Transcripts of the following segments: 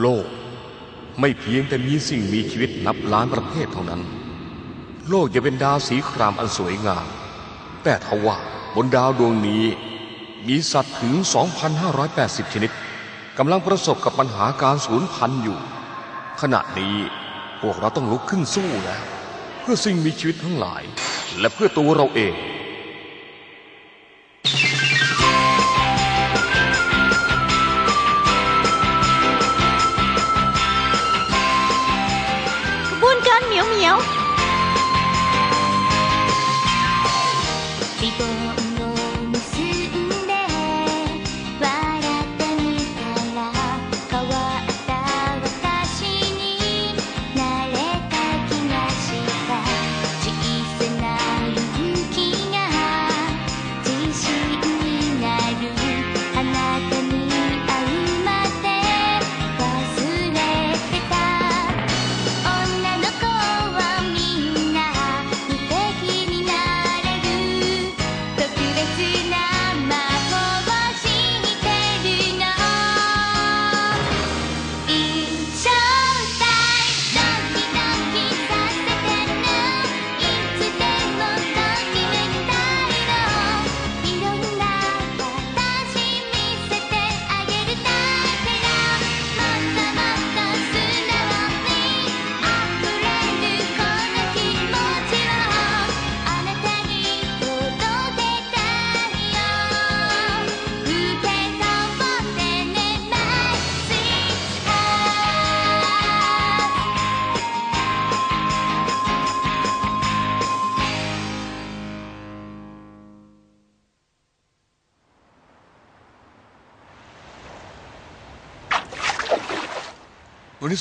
โลก ไม่เพียงแต่มีสิ่งมีชีวิตนับล้านประเภทเท่านั้น โลกจะเป็นดาวสีครามอันสวยงาม แต่ทว่าบนดาวดวงนี้ มีสัตว์ถึง 2,580 ชนิดกำลังประสบกับปัญหาการสูญพันธุ์อยู่ ขณะนี้พวกเราต้องลุกขึ้นสู้แล้ว เพื่อสิ่งมีชีวิตทั้งหลาย และเพื่อตัวเราเอง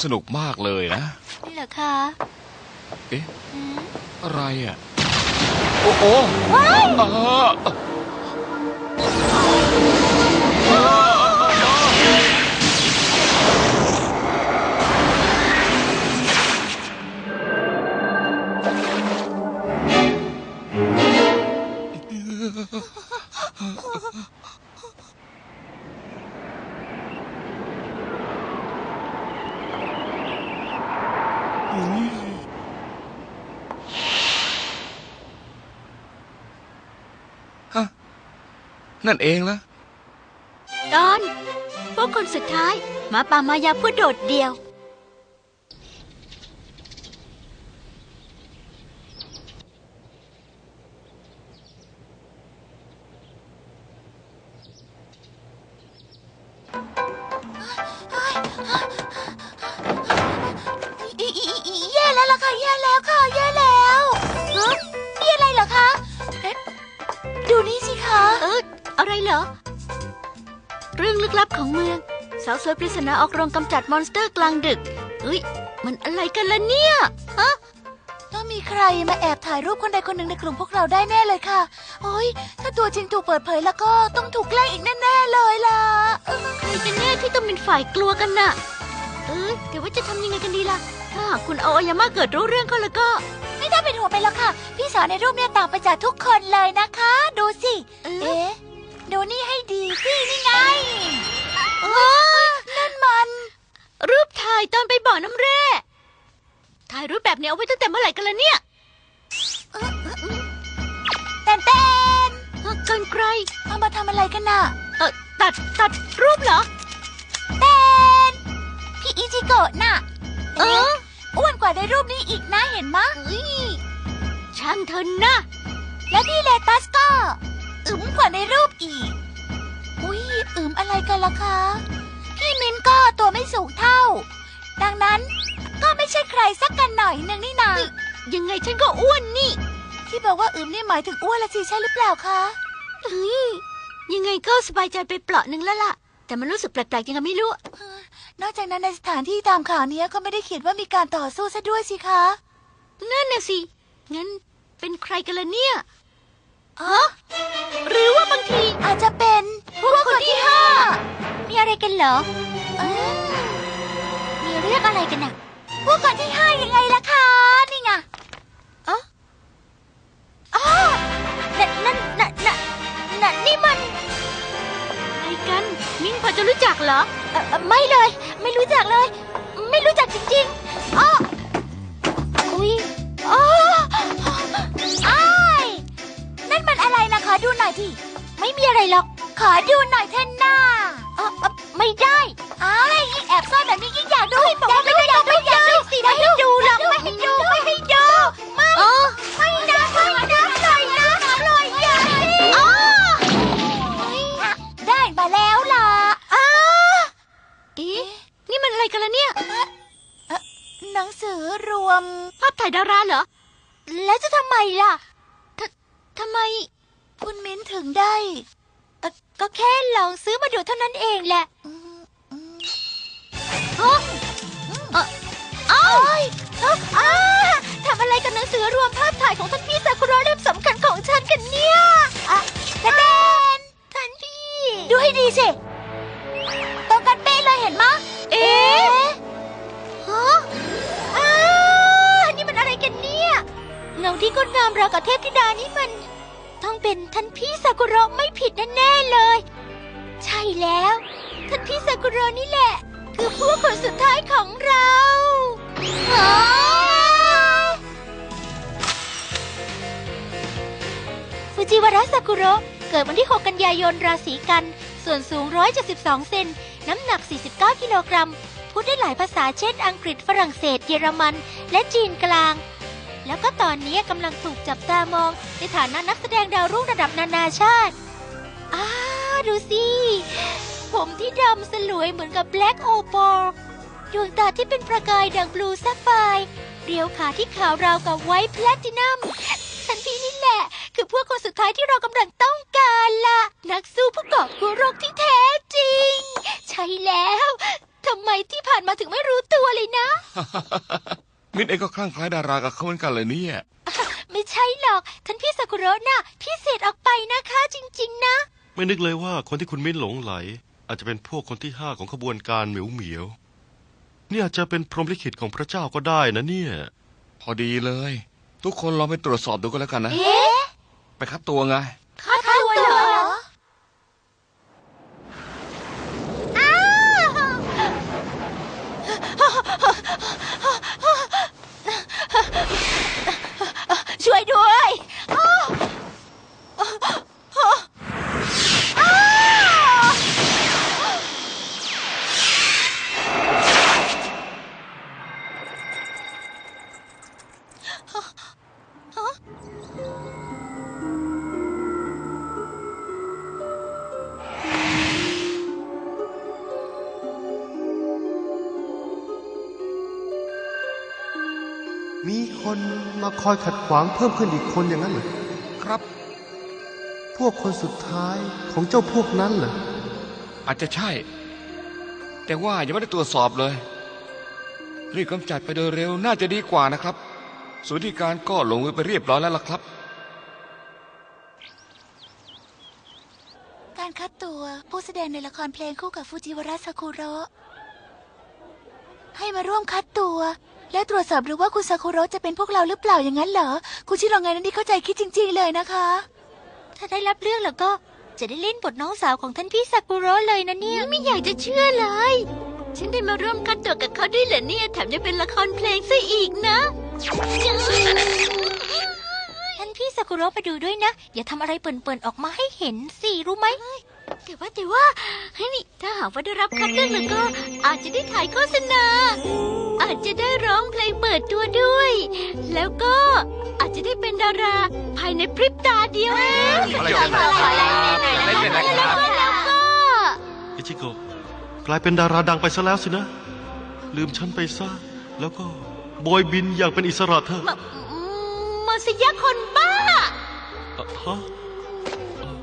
สนุกมากเลยนะเหรอคะเอ๊ะ อะไรอะ โอ้โหอ่าฮ นั่นเองละตอนพวกคนสุดท้ายหมาป่ามายาผู้โดดเดี่ยวอีอีอีแย่แล้วล่ะค่ะแย่แล้วค่ะแย่แล้วฮะนี่อะไรเหรอคะเอ๊ะดูนี่สิคะ เออ อะไรเหรอ เรื่องลึกลับของเมือง สาวสวยปริศนาออกโรงกำจัดมอนสเตอร์กลางดึกเฮ้ย มันอะไรกันล่ะเนี่ย ฮะ ต้องมีใครมาแอบถ่ายรูปคนใดคนหนึ่งในกลุ่มพวกเราได้แน่เลยค่ะ โอ้ย ถ้าตัวจริงถูกเปิดเผยแล้วก็ต้องถูกแกล้งอีกแน่ๆเลยล่ะเออใครกันแน่ที่ต้องเป็นฝ่ายกลัวกันน่ะ เออแต่ว่าจะทำยังไงกันดีล่ะ ถ้าหากคุณเอาอายามาเกิดรู้เรื่องเขาแล้วก็ไม่ต้องเป็นห่วงไปแล้วค่ะ พี่สาวในรูปเนี่ยต่างไปจากทุกคนเลยนะคะ ดูสิ เออเอ๊ะ ดูนี่ให้ดีสินี่ไงว้นั่นมัน รูปถ่ายตอนไปบ่อน้ำแร่ ถ่ายรูปแบบนี้เอาไว้ตั้งแต่เมื่อไหร่กันล่ะเนี่ยแตนเต้นเอ้อกันไกลเอามาทำอะไรกันน่ะ เออตัดตัดรูปเหรอเตนพี่อิจิโกะน่ะ เอออ้วนกว่าในรูปนี้อีกนะเห็นมะช่างเถอะนะ และพี่เลตัสก็ อึมกว่าในรูปอีก อุ้ยอึมอะไรกันล่ะคะ พี่มินก็ตัวไม่สูงเท่า ดังนั้นก็ไม่ใช่ใครสักกันหน่อยหนึ่งนี่นายังไงฉันก็อ้วนนี่ ที่บอกว่าอึมนี่หมายถึงอ้วนละสิใช่หรือเปล่าคะเฮ้ยยังไงก็สบายใจไปเปลาะหนึ่งแล้วล่ะ แต่มันรู้สึกแปลกๆยังไงไม่รู้ นอกจากนั้นในสถานที่ตามข่าวเนี้ยก็ไม่ได้เขียนว่ามีการต่อสู้ซะด้วยสิคะ นั่นน่ะสิ งั้นเป็นใครกันล่ะเนี่ย อ๋อหรือว่าบางทีอาจจะเป็นพวกคนที่ห้ามีอะไรกันเหรอเอ้ยมีเรื่องอะไรกันน่ะ พวกคนที่ห้ายังไงล่ะคะนี่ไงอ๋ออ๋อนั่นนั่นนั่นนั่นนั่นนี่มันอะไรกันมีมิ้นพอจะรู้จักเหรอ เอ่อเอ่อไม่เลย ไม่รู้จักเลย ไม่รู้จักจริงๆอ้ออุ้ยอ้ออ้าย นั่นมันอะไรนะขอดูหน่อยทีไม่มีอะไรหรอก ขอดูหน่อยเท่นหน้าเออเอ่อไม่ได้อ้ายยิ่งแอบซ่อนแบบนี้ยิ่งอยากดูบอกว่าไม่ได้อยากดูอยากดูสิไม่ให้ดูหรอกไม่ให้ดูไม่ให้ดูไม่เออไม่นะไม่นะปล่อยนะปล่อยอย่าอ้อได้มาแล้วล่ะอ้าเอ๊ะนี่มันอะไรกันล่ะเนี่ยหนังสือรวมภาพถ่ายดาราเหรอแล้วจะทำไมล่ะ ททำไมคุณมิ้นถึงได้เอ่อก็แค่ลองซื้อมาดูเท่านั้นเองแหละฮะเอ่อเอ้าเอ้ยเอ้าอ้าทำอะไรกับหนังสือรวมภาพถ่ายของท่านพี่ซากุระเล่มสำคัญของฉันกันเนี่ยอะแตนท่านพี่ ดูให้ดีสิตรงกันเป๊ะเลยเห็นมะเอ๊ะ งาที่งดงามราวกับเทพธิดานี่มัน ต้องเป็นท่านพี่ซากุระไม่ผิดแน่ๆเลย ใช่แล้ว ท่านพี่ซากุระนี่แหละ คือผู้คนสุดท้ายของเราอ๋อฟูจิวาระซากุระเกิดวันที่ 6 กันยายนราศีกัน ส่วนสูง 172 เซน น้ำหนัก 49 กิโลกรัม พูดได้หลายภาษาเช่น อังกฤษ ฝรั่งเศส เยอรมัน และจีนกลาง แล้วก็ตอนนี้กำลังถูกจับตามอง ในฐานะนักแสดงดาวรุ่งระดับนานาชาติอ้าดูสิ ผมที่ดำสลวยเหมือนกับแบล็กโอปอลดวงตาที่เป็นประกายดังบลูซัฟไฟร์เรียวขาที่ขาวราวกับไวท์แพลตินัมทันทีนี่แหละ คือพวกคนสุดท้ายที่เรากำลังต้องการล่ะนักสู้ผู้กอบกู้โรคที่แท้จริง ใช่แล้วทำไมที่ผ่านมาถึงไม่รู้ตัวเลยนะ มินเองก็คลั่งคล้ายดารากับเขาเหมือนกันเลยเนี่ย ไม่ใช่หรอก ท่านพี่ซากุระน่ะพี่เศษออกไปนะคะ จริง ๆ นะ ไม่นึกเลยว่าคนที่คุณมิ้นหลงไหล อาจจะเป็นพวกคนที่ห้าของขบวนการเหมียวเหมียวๆนี่อาจจะเป็นพรหมลิขิตของพระเจ้าก็ได้นะเนี่ย พอดีเลย ทุกคนลองไปตรวจสอบดูกันแล้วกันนะ เอ๊ะ ไปคัดตัวไง ค่าตัวเหรออ้า วยด้วย มาคอยขัดขวางเพิ่มขึ้นอีกคนอย่างนั้นเหรอครับ พวกคนสุดท้ายของเจ้าพวกนั้นเหรออาจจะใช่ แต่ว่ายังไม่ได้ตรวจสอบเลย รีบกำจัดไปโดยเร็วน่าจะดีกว่านะครับส่วนที่การก็ลงมือไปเรียบร้อยแล้วล่ะครับ การคัดตัวผู้แสดงในละครเพลงคู่กับฟูจิวาระซากุระให้มาร่วมคัดตัว และตรวจสอบดูว่าคุณซากุระจะเป็นพวกเราหรือเปล่าอย่างนั้นเหรอ คุณชิโรงไงนั้นที่เข้าใจคิดจริง ๆ เลยนะคะ ถ้าได้รับเรื่องแล้วก็จะได้เล่นบทน้องสาวของท่านพี่ซากุระเลยนะเนี่ยไม่อยากจะเชื่อเลย ฉันได้มาร่วมคัดตัวกับเขาด้วยเหรอเนี่ยแถมยังเป็นละครเพลงซะอีกนะ ท่านพี่ซากุระไปดูด้วยนะ อย่าทำอะไรเปิ่นๆออกมาให้เห็นสิรู้ไหม แต่ว่าแต่ว่าเฮ้ยนี่ถ้าหากว่าได้รับคัดเลือกแล้วก็อาจจะได้ถ่ายโฆษณา อาจจะได้ร้องเพลงเปิดตัวด้วย แล้วก็อาจจะได้เป็นดาราภายในพริบตาเดียวเองอะไรกันนะขอลายเซ็นหน่อยนะลายเซ็นหน่อยครับแล้วก็แล้วก็อิชิโกะกลายเป็นดาราดังไปซะแล้วสินะ ลืมฉันไปซะแล้วก็โบยบินอย่างเป็นอิสระเถอะมามาสยะคนบ้าอะฮะ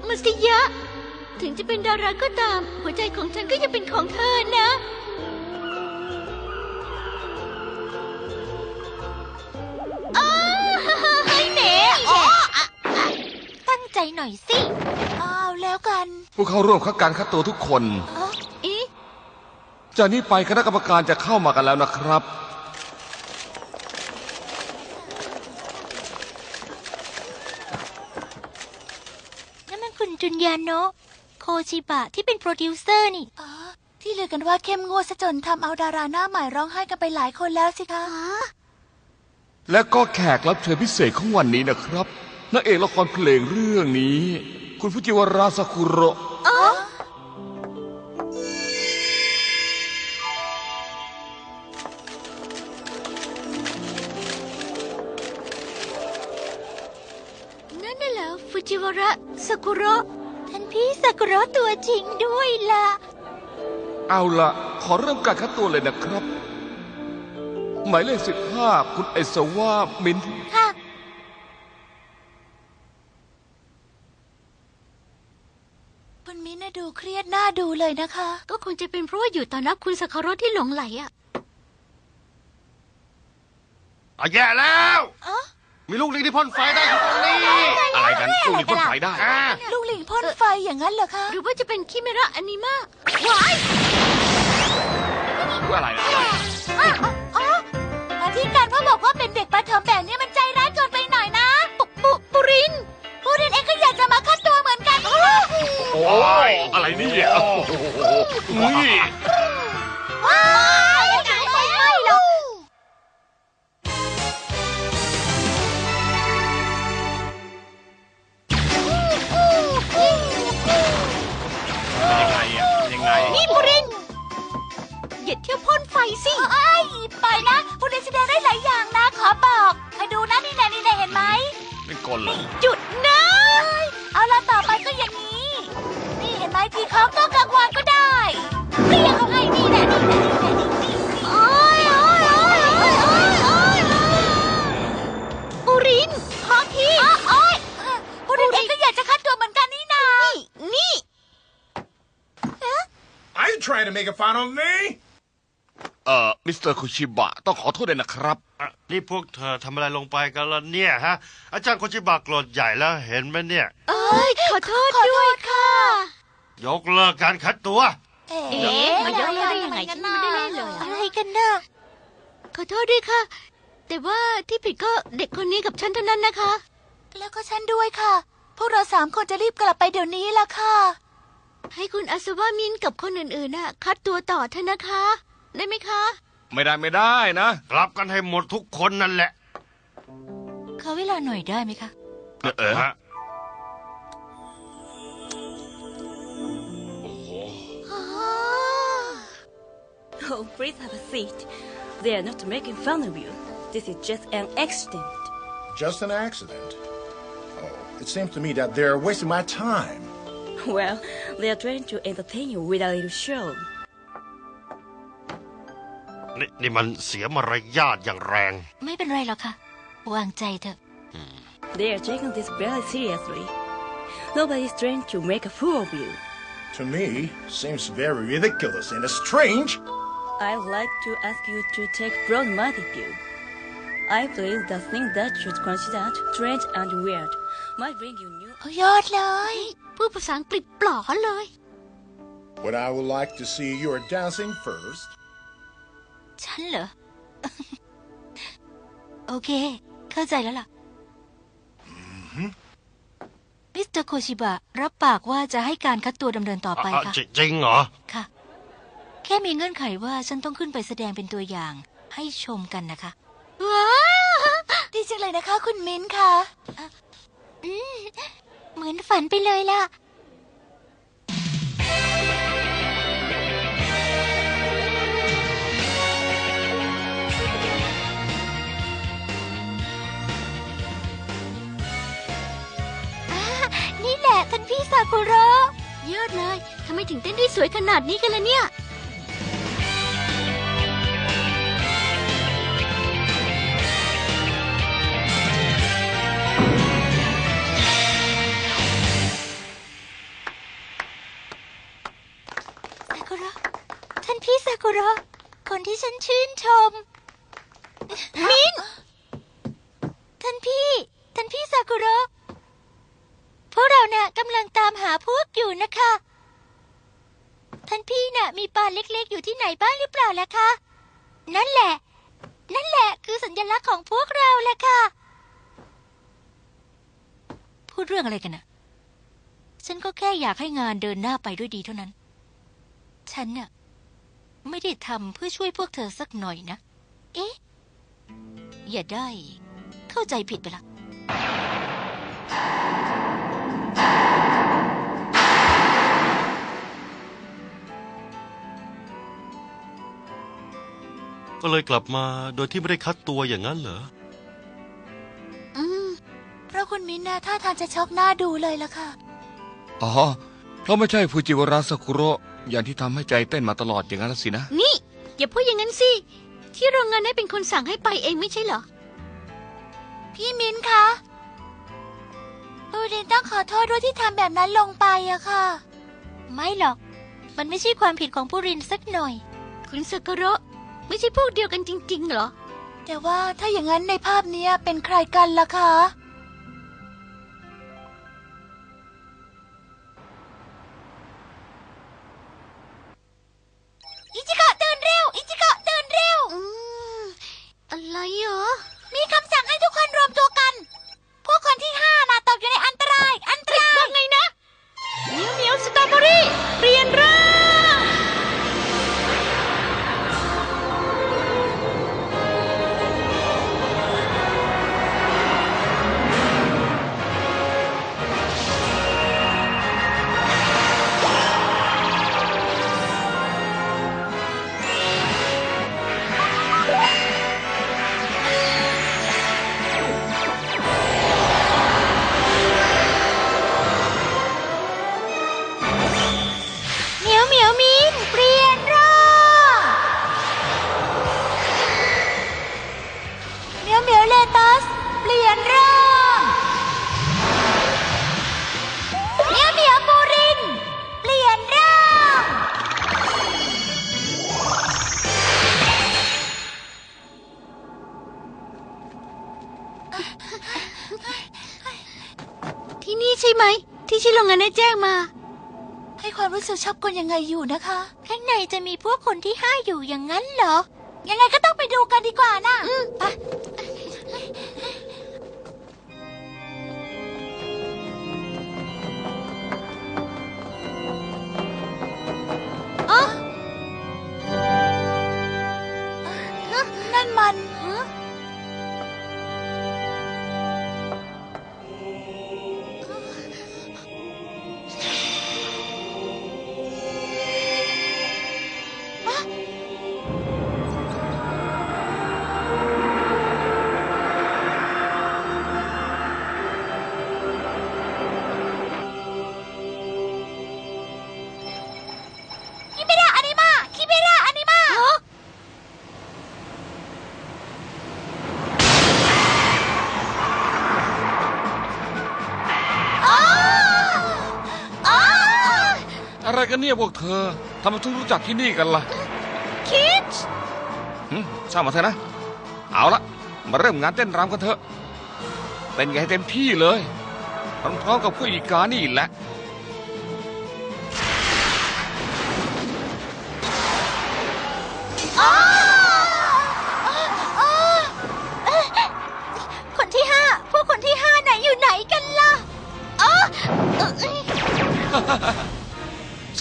มาสยะ ถึงจะเป็นดาราก็ตาม หัวใจของฉันก็ยังเป็นของเธอนะ อ้าวเฮ้ยเหน่อ๋ออะตั้งใจหน่อยสิ อ้าวแล้วกันผู้เข้าร่วมคัดการคัดตัวทุกคน เอ๊ะจากนี้ไปคณะกรรมการจะเข้ามากันแล้วนะครับ นั่นมันคุณจุนยาโนะ โคชิบะที่เป็นโปรดิวเซอร์นี่เอที่ลือกันว่าเข้มงวดซะจนทำเอาดาราหน้าใหม่ร้องไห้กันไปหลายคนแล้วสิคะ และก็แขกรับเชิญพิเศษของวันนี้นะครับนางเอกละครเพลงเรื่องนี้ คุณฟุจิวาราซากุระ นั่นน่ะเหรอฟูจิวาระซากุระ ท่านพี่ซากุระตัวจริงด้วยล่ะ เอาละขอเริ่มการคัดตัวเลยนะครับ หมายเลขสิบห้าคุณไอซาวามินค่ะ คุณมิ้นท์น่ะดูเครียดหน้าดูเลยนะคะ ก็คงจะเป็นเพราะว่าอยู่ตอนรับคุณสักการะที่หลงไหลอะอะแย่แล้ว เอ๊ะ มีลูกลิงที่พ่นไฟได้อยู่ตรงนี้อะไรกันลูกนี้พ่นไฟได้อะลูกหลิงพ่นไฟอย่างนั้นเหรอคะหรือว่าจะเป็นคิเมระอนิมาว้ายว่าอะไรนะมาที่การพ่อบอกว่าเป็นเด็กประถมแบบนี้มันใจร้ายเกินไปหน่อยนะ ปุปุปุรินผู้เรียนเองก็อยากจะมาคัดตัวเหมือนกัน โอ้ยอะไรเนี่ยโอ้โห to make fun of me? เอ่อมิสเตอร์คุชิบะต้องขอโทษด้วยนะครับ อะนี่พวกเธอทำอะไรลงไปกันล่ะเนี่ยฮะ อาจารย์โคจิบะโกรธใหญ่แล้วเห็นไหมเนี่ย เอ้ยขอโทษด้วยค่ะยกเลิกการคัดตัว เอ๊เอ๊ะมายกเลิกได้ยังไงฉันไม่ได้เล่นเลยอะอะไรกันน่ะขอโทษด้วยค่ะ แต่ว่าที่ผิดก็เด็กคนนี้กับฉันเท่านั้นนะคะ แล้วก็ฉันด้วยค่ะ พวกเราสามคนจะรีบกลับไปเดี๋ยวนี้ละค่ะ ให้คุณอาสวามินกับคนอื่นๆน่ะ คัดตัวต่อเถอะนะคะ ได้ไหมคะ ไม่ได้ไม่ได้นะ กลับกันให้หมดทุกคนนั่นแหละ ขอเวลาหน่อยได้ไหมคะ เออฮะ Oh, please have a seat. They are not making fun of you. This is just an accident. Just an accident. Oh, it seems to me that they're wasting my time. Well, they are trying to entertain you with a little show. นี่นี่มันเสียมารยาทอย่างแรง ไม่เป็นไรหรอกค่ะ วางใจเถอะ They are taking this very seriously. Nobody is trying to make a fool of you. To me, seems very ridiculous and strange. I'd like to ask you to take broad-minded view. I believe the thing that should considered strange and weird might bring you new เอายอดเลย พูดภาษาอังกฤษปลอเลย But I would like to see your dancing first. ฉันเหรอ โอเค เข้าใจแล้วล่ะ มิสเตอร์โคชิบะ รับปากว่าจะให้การคัดตัวดำเนินต่อไปอะค่ะจจริงเหรอ ค่ะ แค่มีเงื่อนไขว่าฉันต้องขึ้นไปแสดงเป็นตัวอย่างให้ชมกันนะคะ ว้าว ดีจังเลยนะคะ คุณมิ้นค่ะ เหมือนฝันไปเลยล่ะ นี่แหละท่านพี่ซากุระยอดเลยทำไมถึงเต้นได้สวยขนาดนี้กันล่ะเนี่ย อยู่นะคะ ท่านพี่น่ะ มีปานเล็กๆ อยู่ที่ไหนบ้างหรือเปล่าล่ะคะ นั่นแหละ นั่นแหละคือสัญลักษณ์ของพวกเราแหละค่ะ พูดเรื่องอะไรกันน่ะฉันก็แค่อยากให้งานเดินหน้าไปด้วยดีเท่านั้น ฉันน่ะ ไม่ได้ทำเพื่อช่วยพวกเธอสักหน่อยนะ เอ๊ะ อย่าได้ เข้าใจผิดไปละ ก็เลยกลับมาโดยที่ไม่ได้คัดตัวอย่างนั้นเหรอ อืม เพราะคุณมินน่ะท่าทางจะช็อกหน้าดูเลยล่ะค่ะ อ๋อ เพราะไม่ใช่ฟูจิวาระซากุโระอย่างที่ทำให้ใจเต้นมาตลอดอย่างนั้นสินะ นี่ อย่าพูดอย่างนั้นสิ ที่โรงงานได้เป็นคนสั่งให้ไปเองไม่ใช่เหรอ พี่มินคะบูรินต้องขอโทษด้วยที่ทำแบบนั้นลงไปอะค่ะ ไม่หรอก มันไม่ใช่ความผิดของผู้รินสักหน่อย คุณสกุโระ ไม่ใช่พวกเดียวกันจริง ๆ เหรอ แต่ว่าถ้าอย่างนั้นในภาพเนี้ยเป็นใครกันล่ะคะ อิจิโกะตื่นเร็ว อิจิโกะตื่นเร็ว อืม อะไรเหรอ มีคำ ให้ความรู้สึกชอบกลยังไงอยู่นะคะ ข้างในจะมีพวกคนที่ห้าอยู่อย่างนั้นเหรอ ยังไงก็ต้องไปดูกันดีกว่านะไป อะไรกันเนี่ยพวกเธอทำไมถึงรู้จักที่นี่กันล่ะคิดหึช่างมาเถอะนะ เอาละมาเริ่มงานเต้นรำกันเถอะเต้นกันให้เต็มที่เลยพร้อมๆกับผู้อีกานี่แหละ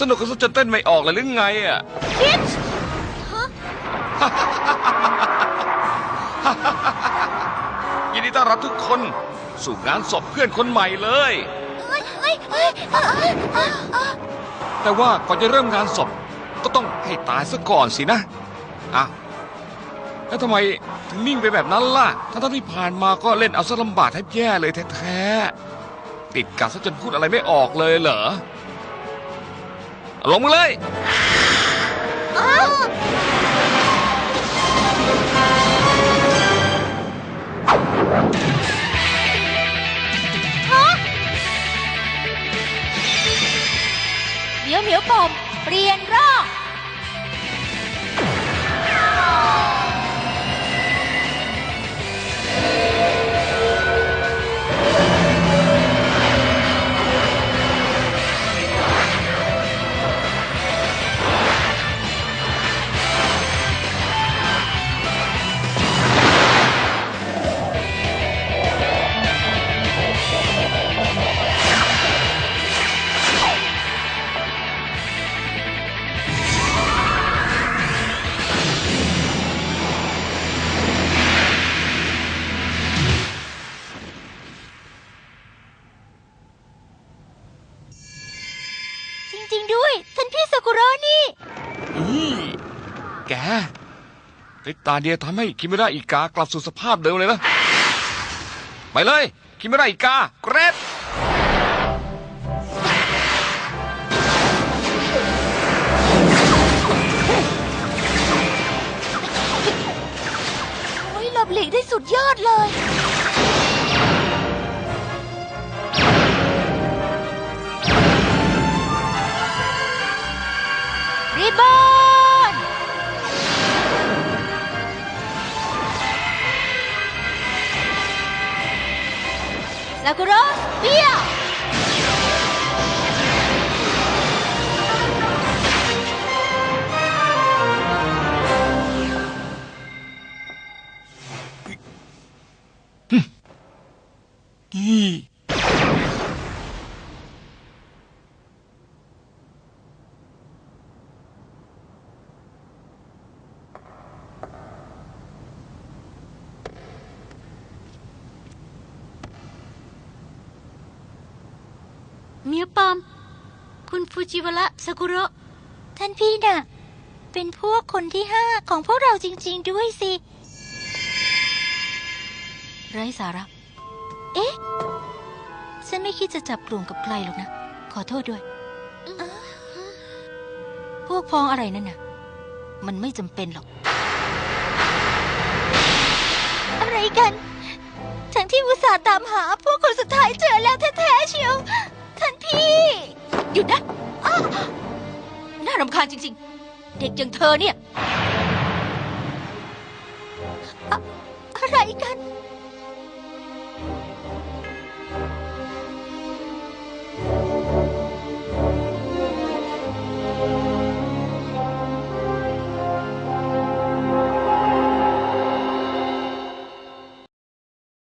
นุกกันซะจนเต้นไม่ออกเลยหรือไงอะ คิดฮะยินดีต้อนรับทุกคน สู่งานศพเพื่อนคนใหม่เลยเฮ้ยเฮ้ยเฮ้ยเอ้ยเอ้ยเอ้ยเอ้ยแต่ว่าก่อนจะเริ่มงานศพก็ต้องให้ตายซะก่อนสินะอะแล้วทำไมถึงนิ่งไปแบบนั้นล่ะทั้งๆที่ผ่านมาก็เล่นเอาซะลำบากแทบแย่เลยแท้ๆติดกัดซะจนพูดอะไรไม่ออกเลยเหรอเอา ลงมือเลยเหมียวเหมียวปมเปลี่ยนรอบ แกพริบตาเดียวทำให้คิมิระอีกากลับสู่สภาพเดิมเลยนะ ไปเลย คิมิระอีกาเกรดโอ้ยหลบหลีกได้สุดยอดเลย ลากุระเปอม คุณฟูจิวระซากุระท่านพี่น่ะ เป็นพวกคนที่ห้าของพวกเราจริง ๆ ด้วยสิ ไร้สาระ เอ๊ะ ฉันไม่คิดจะจับกลุ่มกับใครหรอกนะ ขอโทษด้วย พวกพ้องอะไรนั่นน่ะ มันไม่จำเป็นหรอก อะไรกัน ทั้งที่อุตส่าห์ตามหาพวกคนสุดท้ายเจอแล้วแท้ๆเชียว หยุดนะอ้าน่ารำคาญจริง ๆ เด็กอย่างเธอเนี่ยอะอะไรกัน